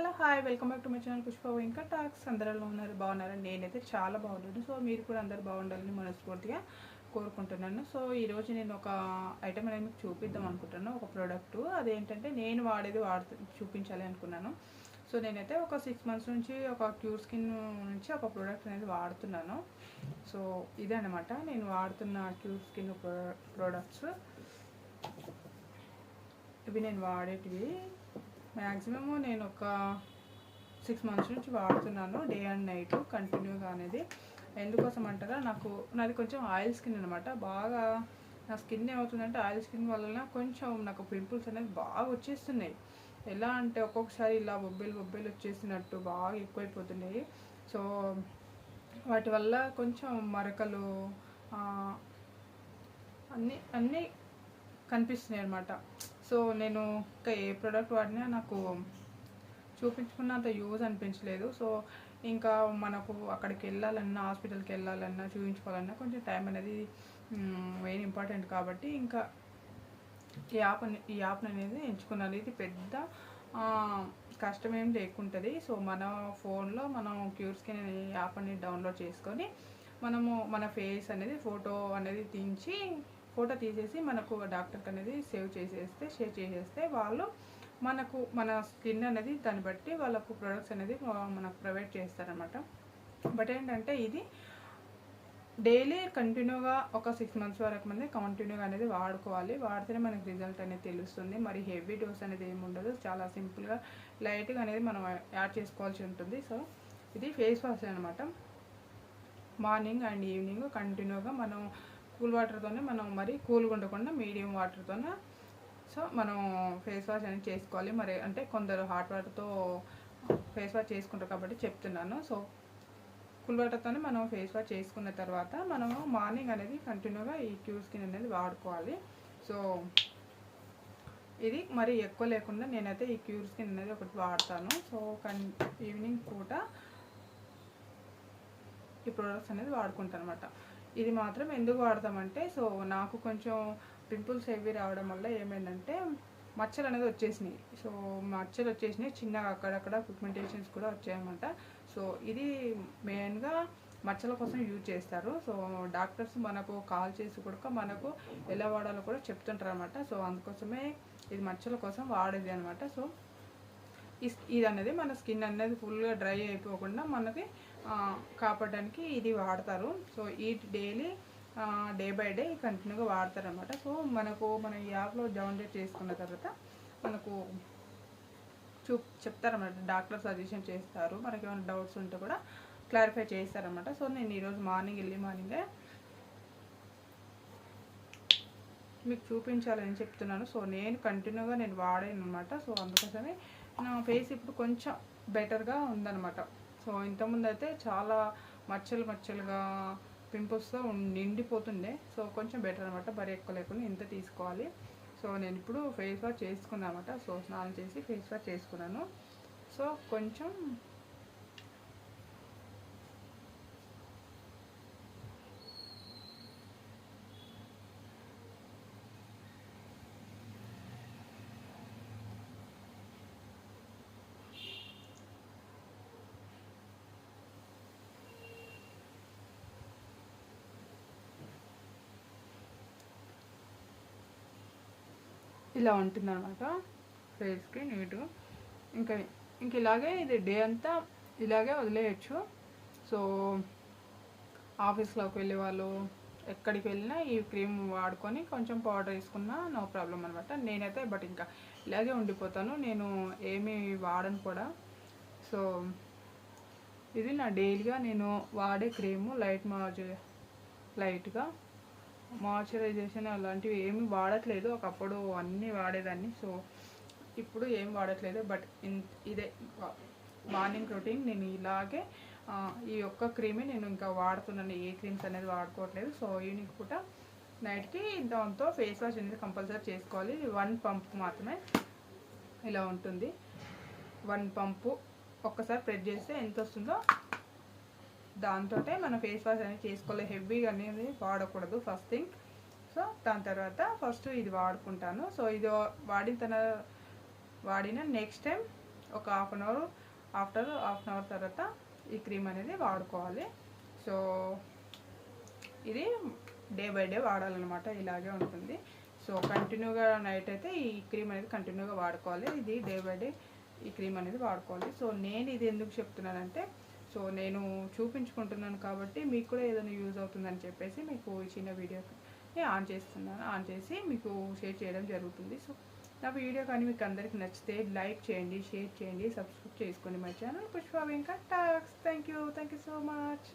Hello hi welcome back to my channel Pushpa ఇంకా talks. అందరిలో ఉన్నారు బాగున్నారని నేనైతే చాలా బాగున్నాను. సో మీరు కూడా అందరు బాగుండాలని మనస్ఫూర్తిగా కోరుకుంటున్నాను. సో ఈరోజు నేను ఒక ఐటమ్ అనేది మీకు చూపిద్దాం అనుకుంటున్నాను ఒక ప్రోడక్ట్ అదేంటంటే నేను వాడేది వాడుతు చూపించాలి అనుకున్నాను. సో నేనైతే ఒక సిక్స్ మంత్స్ నుంచి ఒక క్యూర్ స్కిన్ నుంచి ఒక ప్రోడక్ట్ అనేది వాడుతున్నాను. సో ఇదే అనమాట నేను వాడుతున్న క్యూర్ స్కిన్ ప్రోడక్ట్స్ ఇవి నేను వాడేటివి మ్యాక్సిమమ్ నేను ఒక సిక్స్ మంత్స్ నుంచి వాడుతున్నాను డే అండ్ నైట్ కంటిన్యూగా అనేది. ఎందుకోసం అంటారా నాకు నాది కొంచెం ఆయిల్ స్కిన్ అనమాట బాగా నా స్కిన్ ఏమవుతుందంటే ఆయిల్ స్కిన్ వలన కొంచెం నాకు పింపుల్స్ అనేది బాగా వచ్చేస్తున్నాయి. ఎలా అంటే ఒక్కొక్కసారి ఇలా బొబ్బెలు బొబ్బెలు వచ్చేసినట్టు బాగా ఎక్కువైపోతున్నాయి. సో వాటి వల్ల కొంచెం మరకలు అన్నీ అన్నీ కనిపిస్తున్నాయి అనమాట సో నేను ఇంకా ఏ ప్రోడక్ట్ వాడినా నాకు చూపించుకున్నంత యూజ్ అనిపించలేదు. సో ఇంకా మనకు అక్కడికి వెళ్ళాలన్నా హాస్పిటల్కి వెళ్ళాలన్నా చూపించుకోవాలన్నా కొంచెం టైం అనేది మెయిన్ ఇంపార్టెంట్ కాబట్టి ఇంకా ఈ యాప్ ఈ యాప్ అనేది ఎంచుకున్నాను. ఇది పెద్ద కష్టమేం కష్టం ఏం లేకుంటుంది. సో మన ఫోన్లో మనం క్యూర్స్కి యాప్ అనేది డౌన్లోడ్ చేసుకొని మనము మన ఫేస్ అనేది ఫోటో అనేది దించి ఫోటో తీసేసి మనకు డాక్టర్కి అనేది సేవ్ చేసేస్తే షేర్ చేసేస్తే వాళ్ళు మనకు మన స్కిన్ అనేది దాన్ని బట్టి వాళ్ళకు ప్రొడక్ట్స్ అనేది మనకు ప్రొవైడ్ చేస్తారనమాట బట్ ఏంటంటే ఇది డైలీ కంటిన్యూగా ఒక సిక్స్ మంత్స్ వరకు మంది కంటిన్యూగా అనేది వాడుకోవాలి. వాడితేనే మనకి రిజల్ట్ అనేది తెలుస్తుంది. మరి హెవీ డోస్ అనేది ఏమి ఉండదు. చాలా సింపుల్గా లైట్గా అనేది మనం యాడ్ చేసుకోవాల్సి ఉంటుంది. సో ఇది ఫేస్ వాష్ అనమాట మార్నింగ్ అండ్ ఈవినింగ్ కంటిన్యూగా మనం కూల్ వాటర్తోనే మనం మరి కూల్గా ఉండకుండా మీడియం వాటర్తోనే సో మనం ఫేస్ వాష్ అనేది చేసుకోవాలి. మరి అంటే కొందరు హాట్ వాటర్తో ఫేస్ వాష్ చేసుకుంటారు కాబట్టి చెప్తున్నాను. సో కూల్ వాటర్తోనే మనం ఫేస్ వాష్ చేసుకున్న తర్వాత మనము మార్నింగ్ అనేది కంటిన్యూగా ఈ క్యూ స్కిన్ అనేది వాడుకోవాలి. సో ఇది మరి ఎక్కువ లేకుండా నేనైతే ఈ క్యూర్ స్కిన్ అనేది ఒకటి వాడతాను. సో కన్ ఈవినింగ్ పూట ఈ ప్రోడక్ట్స్ అనేది వాడుకుంటాను అనమాట ఇది మాత్రం ఎందుకు వాడతామంటే సో నాకు కొంచెం పింపుల్స్ ఏవి రావడం వల్ల ఏమైందంటే మచ్చలు అనేది వచ్చేసినాయి. సో మచ్చలు వచ్చేసినాయి చిన్నగా అక్కడక్కడ పిగ్మెంటేషన్స్ కూడా వచ్చాయన్నమాట. సో ఇది మెయిన్గా మచ్చల కోసం యూజ్ చేస్తారు. సో డాక్టర్స్ మనకు కాల్ చేసి కూడా మనకు ఎలా వాడాలో కూడా చెప్తుంటారు అనమాట సో అందుకోసమే ఇది మచ్చల కోసం వాడేది అనమాట సో ఇది అనేది మన స్కిన్ అనేది ఫుల్గా డ్రై అయిపోకుండా మనకి కాపాడడానికి ఇది వాడతారు. సో ఈ డైలీ డే బై డే కంటిన్యూగా వాడతారనమాట సో మనకు మన ఈ యాప్లో డౌన్లోడ్ చేసుకున్న తర్వాత మనకు చూ చెప్తారన్నమాట. డాక్టర్ సజెషన్ చేస్తారు. మనకి ఏమైనా డౌట్స్ ఉంటే కూడా క్లారిఫై చేస్తారనమాట సో నేను ఈరోజు మార్నింగ్ వెళ్ళి మార్నింగే మీకు చూపించాలని చెప్తున్నాను. సో నేను కంటిన్యూగా నేను వాడాను అనమాట సో అందుకోసమే నా ఫేస్ ఇప్పుడు కొంచెం బెటర్గా ఉందనమాట సో ఇంతకుముందు అయితే చాలా మచ్చలు మచ్చలుగా పింపుల్స్తో నిండిపోతుండే. సో కొంచెం బెటర్ అనమాట బరి ఎక్కువ లేకుండా ఇంత తీసుకోవాలి. సో నేను ఇప్పుడు ఫేస్ వాష్ చేసుకున్నాను అనమాట సో స్నానం చేసి ఫేస్ వాష్ చేసుకున్నాను. సో కొంచెం ఇలా ఉంటుంది అనమాట ఫేస్కి నీట్గా ఇంకా ఇంక ఇలాగే ఇది డే అంతా ఇలాగే వదిలేయచ్చు. సో ఆఫీస్లోకి వెళ్ళే వాళ్ళు ఎక్కడికి వెళ్ళినా ఈ క్రీమ్ వాడుకొని కొంచెం పౌడర్ వేసుకున్నా నో ప్రాబ్లం అనమాట నేనైతే బట్ ఇంకా ఇలాగే ఉండిపోతాను. నేను ఏమీ వాడను కూడా. సో ఇది నా డైలీగా నేను వాడే క్రీము లైట్ మాజ్ లైట్గా. మాయిశ్చరైజేషన్ అలాంటివి ఏమి వాడట్లేదు. ఒకప్పుడు అన్నీ వాడేదాన్ని. సో ఇప్పుడు ఏం వాడట్లేదు. బట్ ఇన్ ఇదే మార్నింగ్ రొటీన్ నేను ఇలాగే ఈ ఒక్క క్రీమే నేను ఇంకా వాడుతున్నాను. ఏ క్రీమ్స్ అనేది వాడుకోవట్లేదు. సో ఈవినింగ్ పూట నైట్కి దాంతో ఫేస్ వాష్ అనేది కంపల్సరీ చేసుకోవాలి. వన్ పంప్ మాత్రమే ఇలా ఉంటుంది. వన్ పంపు ఒక్కసారి ప్రెస్ చేస్తే ఎంత వస్తుందో దాంతో మన ఫేస్ వాష్ అనేది చేసుకోవాలి. హెవీగా అనేది వాడకూడదు ఫస్ట్ థింగ్ సో దాని తర్వాత ఫస్ట్ ఇది వాడుకుంటాను. సో ఇది వాడిన తన వాడిన నెక్స్ట్ టైం ఒక half an hour after half an hour తర్వాత ఈ క్రీమ్ అనేది వాడుకోవాలి. సో ఇది డే బై డే వాడాలన్నమాట. ఇలాగే ఉంటుంది. సో కంటిన్యూగా నైట్ అయితే ఈ క్రీమ్ అనేది కంటిన్యూగా వాడుకోవాలి. ఇది డే బై డే ఈ క్రీమ్ అనేది వాడుకోవాలి. సో నేను ఇది ఎందుకు చెప్తున్నానంటే సో నేను చూపించుకుంటున్నాను కాబట్టి మీకు కూడా ఏదైనా యూజ్ అవుతుందని చెప్పేసి మీకు ఈ చిన్న వీడియో ఆన్ చేస్తున్నాను. ఆన్ చేసి మీకు షేర్ చేయడం జరుగుతుంది. సో నా వీడియో కానీ మీకు అందరికి నచ్చితే లైక్ చేయండి షేర్ చేయండి సబ్స్క్రైబ్ చేసుకోండి మా channel Pushpa Venkat talks. Thank you thank you so much.